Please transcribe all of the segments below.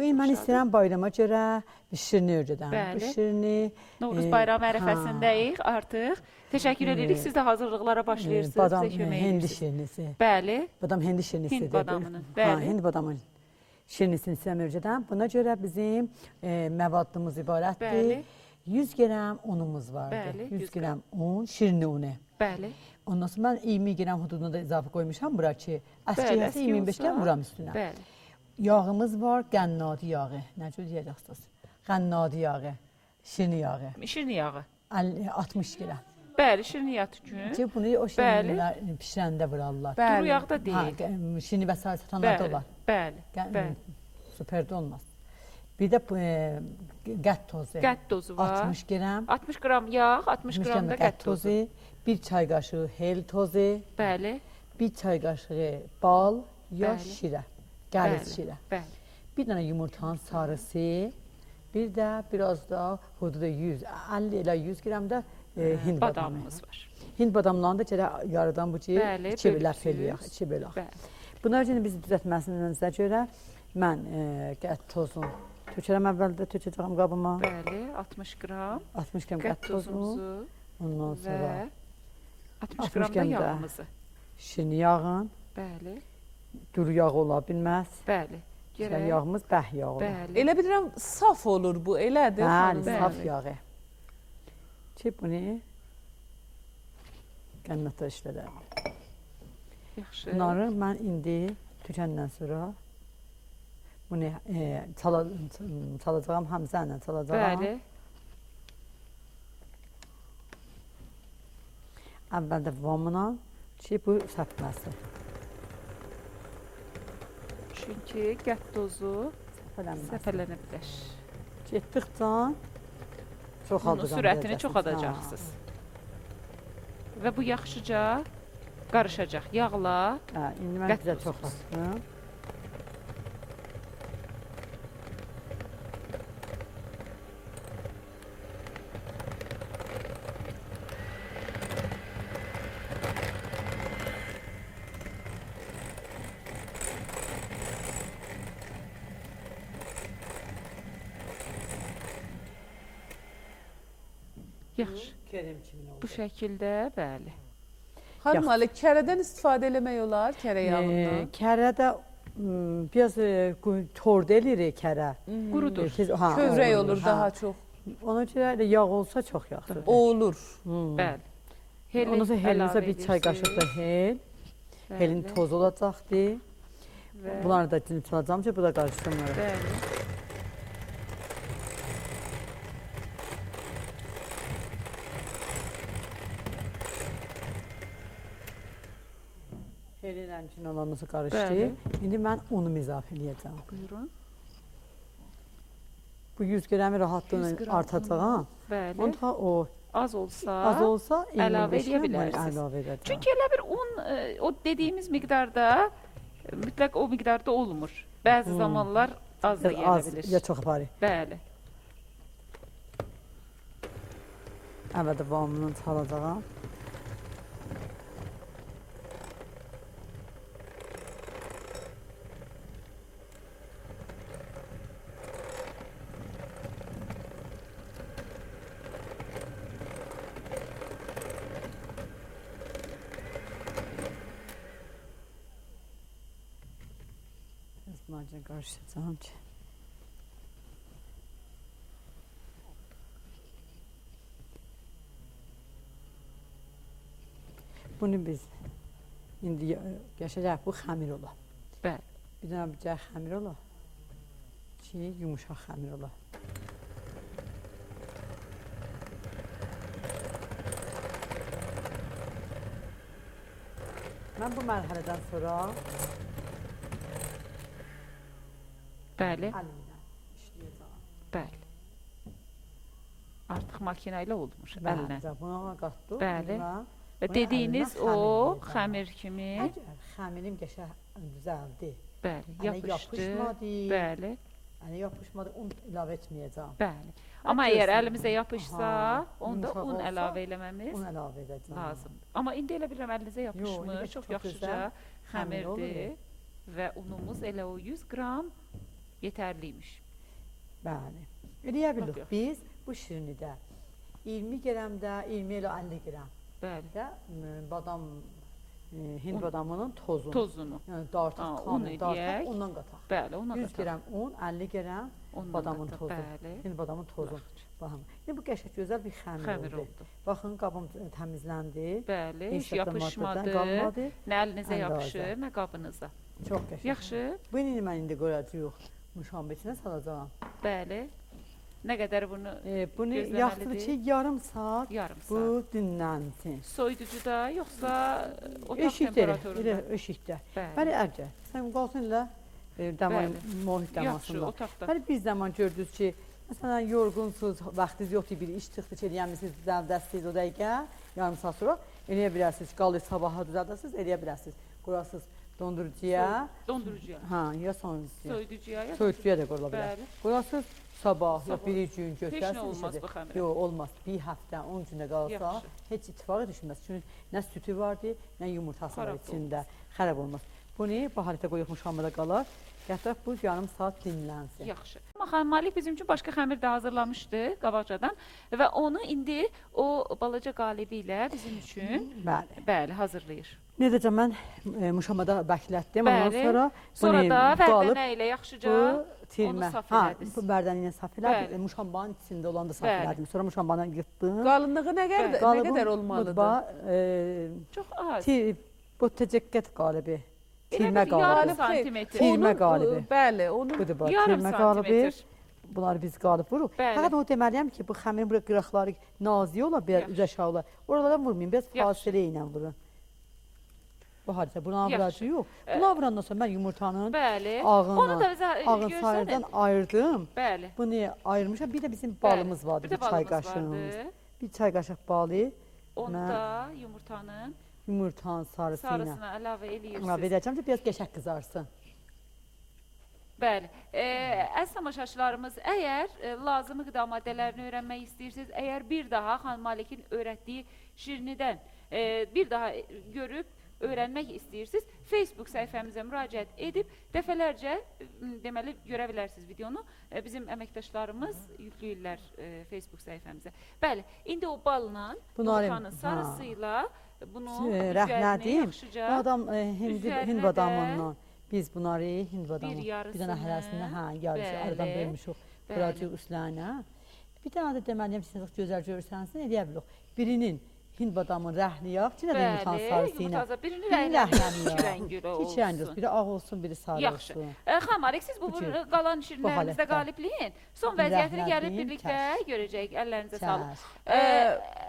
Bu istəyirəm bayrama görə şirini öyrədəm. Bəli. Bu şirini Novruz e, bayram ha, ərəfəsindəyik artıq. Təşəkkür edirik. Siz də hazırlıqlara e, başlayırsınız. Badam, bizə kömək hindi şirinisi. Bəli. Badam hindi şirinisidir. Hind badamının, Ha, bəli. hindi badamın şirinisini istəyirəm öyrədəm. Buna görə bizim e, məvadımız ibarətdir. Bəli. 100 qram unumuz vardı. Bəli, 100 100 qram un, şirini unu. Bəli. Ondan sonra mən 20 qram hududuna da izafə qoymuşam bura ki, Bəli, əskiləsə əski 25 qram olsa- vuram üstünə. Bəli. Yağımız var, qənnadi yağı. Nə cür deyəcəksiniz? Qənnadi yağı, şirin yağı. Şirin yağı. 50 60 qram. Bəli, şirin yağ tükün. Ki bunu o şirinlər bişirəndə vurarlar. Duru Bəli. yağ da Ha, deyil. qə- şirin və sair satanlarda olar. Bəli. Bəli. Süperdə olmaz. Bir də e, qət tozu. Qət tozu var. 60 qram. 60 qram yağ, 60 qram da qət tozu. bir çay qaşığı hel tozu, Bəli. bir çay qaşığı bal ya Bəli. şirə, qəliz Bəli. Bir dənə yumurtanın sarısı, bir də biraz da hududa 100, 50 ilə 100 qram da e, hind badamı. Badamımız var. Hind badamlarını da gələ yarıdan bu ki, bölüksüz. eləyək, iki bölək. Bəli. Bunlar üçün biz düzəltməsinizə görə mən e, qət tozunu tökərəm əvvəldə tökəcəyəm qabıma. Bəli, 60 qram 60 qram qət tozunu, ondan və sonra 60 60 qram da qram da. yağımızı. şirin yağın, Bəli. Duru yağ ola bilməz. Bəli. Gərək yağımız bəh yağ olar. Bəli. Elə bilirəm saf olur bu, elədir Bəli, xanım? saf Bəli. yağı. Ki bunu qənnətdə işlədərəm. Yaxşı. Bunları mən indi tükəndən sonra bunu e, çala, çalacağam, Həmzə ilə çalacağam. Bəli. Əvvəldə vamla ki, bu səpməsi. Çünki qət Səpələnməsi. səpələnə bilər. Getdikcə Bunun çoxaldacağam. sürətini çoxadacaqsınız. Və bu yaxşıca qarışacaq yağla. Hə, indi mən bizə tozumuz. Yaxşı. Bu şəkildə, bəli. Xanım kərədən istifadə eləmək olar, kərə yağından. kərə də m, biraz e, qu- tord eləyirik kərə. Qurudur. E, ha, Kövrək olur ha. daha çox. Ona görə də yağ olsa çox yaxşıdır. O olur. Hmm. Bəli. Helin Ondan sonra əlavə bir çay qaşığı da hel. Helin toz olacaqdır. Bunları da çalacağım ki, bu da qarışsınlar. Bəli. Həmçinin olanımızı qarışdı. Bəli. İndi mən unumu izafə. Buyurun. Bu 100 qramı 100 rahatlığına qram artacağam. Bəli. Onda o Az olsa, az olsa əlavə 25 edə bilərsiniz. əlavə edəcəm. Çünki elə bir un e, o dediyimiz miqdarda e, mütləq o miqdarda olmur. Bəzi Hmm. zamanlar az da gələ az bilir. ya çox aparır. Bəli. Əvvəldə vamını çalacağam. Biraz bunlarca qarışdıracağam ki. Bunu biz indi yaşayacaq bu xəmir ola. Bəli. Bir dənə bir cəh xəmir ola. Ki yumuşaq xəmir ola. Mən bu mərhələdən sonra Bəli. Bəli. Artıq makina ilə olmuş Bəli, əllə. buna. Bəli. Və dediyiniz o xəmir kimi, Əgər xəmirim qəşəng düzəldi, bəli, yapışdı. Bəli, yəni yapışmadı, un əlavə etməyəcəm. bəli. Amma əgər əlimizə yapışsa, Aha, onda un olsa, əlavə eləməmiz Un əlavə edəcəm. lazımdır. Amma indi elə bilirəm əlinizə yapışmış, indi çox çox yaxşıca xəmirdir və unumuz elə o 100 qram yetərliymiş. Bəli. Eləyə bilirik biz bu şirnidə 20 qramda 20 ilə 50 qram Bəli. m, badam e, hind badamının tozunu. Tozunu. Yəni dartaq, kanı dartaq, ondan qataq. Bəli, ona 100 qataq. qram un, 50 qram badamın qataq, tozu. Bəli. Hind badamın tozu. Baxın. İndi bu qəşəng gözəl bir xəmir, Xəmir oldu. oldu. Baxın qabım təmizləndi. Bəli, Heç yapışmadı. qalmadı. Nə əlinizə yapışır, nə qabınıza. Çox qəşəng. Yaxşı. Bu indi mən indi qoyacağıq. Muşambetinə salacağam. Bəli. Nə qədər bunu E, bunu yaxşıdır ki, yarım saat yarım bu saat. dinlənsin. Soyuducuda yoxsa otaq Eşikdə, elə temperaturunda? eşikdə. Bəli. Bəli, əgər sən qalsın elə e, dəmay Bəli. mühit Yaxşı, dəmasında. otaqda. Bəli, bir zaman gördünüz ki, məsələn, yorğunsunuz, vaxtınız yoxdur, bir iş çıxdı ki, eləyəmisiniz, düzəldəsiniz o dəqiqə, yarım saat sonra eləyə bilərsiniz. Qalır sabaha düzəldəsiniz, eləyə bilərsiniz. Qoyasınız dondurucuya, Dondurucuya. hə, ya soyuducuya. Soyuducuya ya. Soyuducuya da qoyula bilər. Bəli. Qoyasınız sabah, ya Sabah. bir gün Heç nə götürəsiniz. olmaz bu xəmirə. Yox, olmaz. Bir həftə, 10 gündə qalsa Yaxşı. heç ittifaqı düşməz. Çünki nə sütü vardı, nə yumurtası var Xarab içində. Xarab olmaz. Bunu bu halətə qoyub muşamada qalar. Gətirib bu yarım saat dinlənsin. Yaxşı. Malik bizim üçün başqa xəmir də hazırlamışdı qabaqcadan və onu indi o balaca qalibi ilə bizim üçün Bəli. bəli hazırlayır. Necə mən e, muşamada bəklətdim. Ondan Bəli. sonra Sonra bunu da vərdənə ilə yaxşıca bu tirmə. Ha, bu bərdəni ilə saf elədim. Muşambanın içində olan da saf elədim. Sonra muşambanı yıxdım. Qalınlığı nə qədər, nə qədər olmalıdır? mutbağa, e, çox az. Bu təcəkkət qalibi. Bir yarım qalibi. santimetr. Tirmə Onun, qalibi. Bəli, onun Budur bax, Yarım tirmə qalibi. santimetr. Bunları biz qalıb vururuq. Bəli. Fəqət onu deməliyəm ki, bu xəmirin bura qıraqları nazik ola, biraz Yaxşı. üz aşağı ola. Oralara vurmayın, biraz Yaxşı. fasilə ilə vurun. Bu hadisə buna Yaxşı. vuracaq yox. Buna vurandan sonra mən yumurtanın Bəli. ağını, Onu da bizə ağın göstərin. sayırdan ayırdım. Bəli. Bunu ayırmışam. Bir də bizim balımız vardı, Bir bir, çay balımız qaşığımız. vardı. Bir çay qaşıq balı, Onda yumurtanın yumurtanın sarısı ilə. sarısını əlavə eləyirsiniz. verəcəm ki, biraz qəşəng qızarsın. Bəli. E, əziz tamaşaçılarımız, əgər e, lazımi qida maddələrini öyrənmək istəyirsiniz, əgər bir daha xanım Malikin öyrətdiyi şirnidən e, bir daha görüb öyrənmək istəyirsiniz, Facebook səhifəmizə müraciət edib dəfələrcə deməli görə bilərsiniz videonu. Bizim əməkdaşlarımız yükləyirlər e, Facebook səhifəmizə. Bəli, indi o balla Bunları- yumurtanın ha. sarısı ilə bunu yaxşıca Bu adam e, hind də badamından biz bunları hind badamı bir dənə hərəsində hə yarısı aradan bölmüşük. bəli. Qıracıq üstlərinə. Bir dənə də deməliyəm siz gözəl görürsənsə eləyə bilərik. Birinin hind badamın rəhli yağ, içində də yumurtanın sarısı ilə. birini rənglənir, rənglənir iki rəngi olsun. olsun. Biri ağ olsun, biri sarı Yaxşı. olsun. E, Xanım Alik, siz bu, qalan şirinlərimizdə halətdə. qalibliyin. Son vəziyyətini gəlib birlikdə görəcəyik. Əllərinizə sağlıq. Çər. E,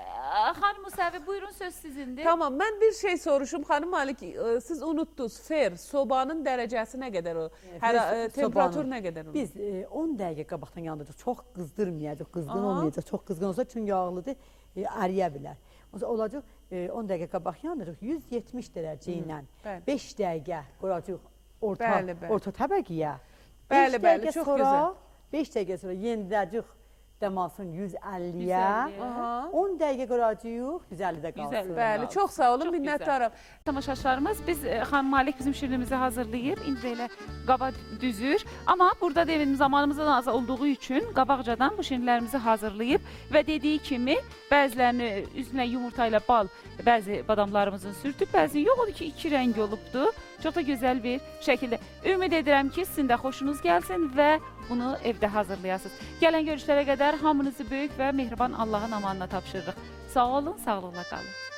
Xanım Musavi, buyurun söz sizindir. Tamam, mən bir şey soruşum. Xanım Malik, siz unutdunuz. Fer, sobanın dərəcəsi nə qədər o? Hər temperatur nə qədər onun? Biz e, 10 dəqiqə qabaqdan yandıracaq. Çox qızdırmayacaq, qızğın olmayacaq. Çox qızğın olsa çünki yağlıdır, e, əriyə bilər. Olacaq e, 10 dəqiqə qabaq yandıracaq 170 dərəcə ilə. bəli. 5 dəqiqə qoyacaq orta Bəli, bəli. orta təbəqəyə. Bəli, bəli, çox sonra, gözəl. 5 dəqiqə sonra yenidəcək dəmasın 150-yə. 150-yə. Aha. 10 dəqiqə qoyacağıq 150-də qalsın. 150. Bəli, çox sağ olun, Çox gözəl. minnətdaram. Tamaşaçılarımız biz e, xanım Malik bizim şirinimizi hazırlayıb indi belə qaba düzür. Amma burada da evin zamanımızdan az olduğu üçün qabaqcadan bu şirinlərimizi hazırlayıb və dediyi kimi bəzilərini üzünə yumurta ilə bal bəzi badamlarımızın sürtüb, bəzi yox odur ki, iki rəng olubdu. Çox da gözəl bir şəkildə. Ümid edirəm ki, sizin də xoşunuz gəlsin və bunu evdə hazırlayasınız. Gələn görüşlərə qədər hamınızı böyük və mehriban Allahın amanına tapşırırıq. Sağ olun, sağlıqla qalın.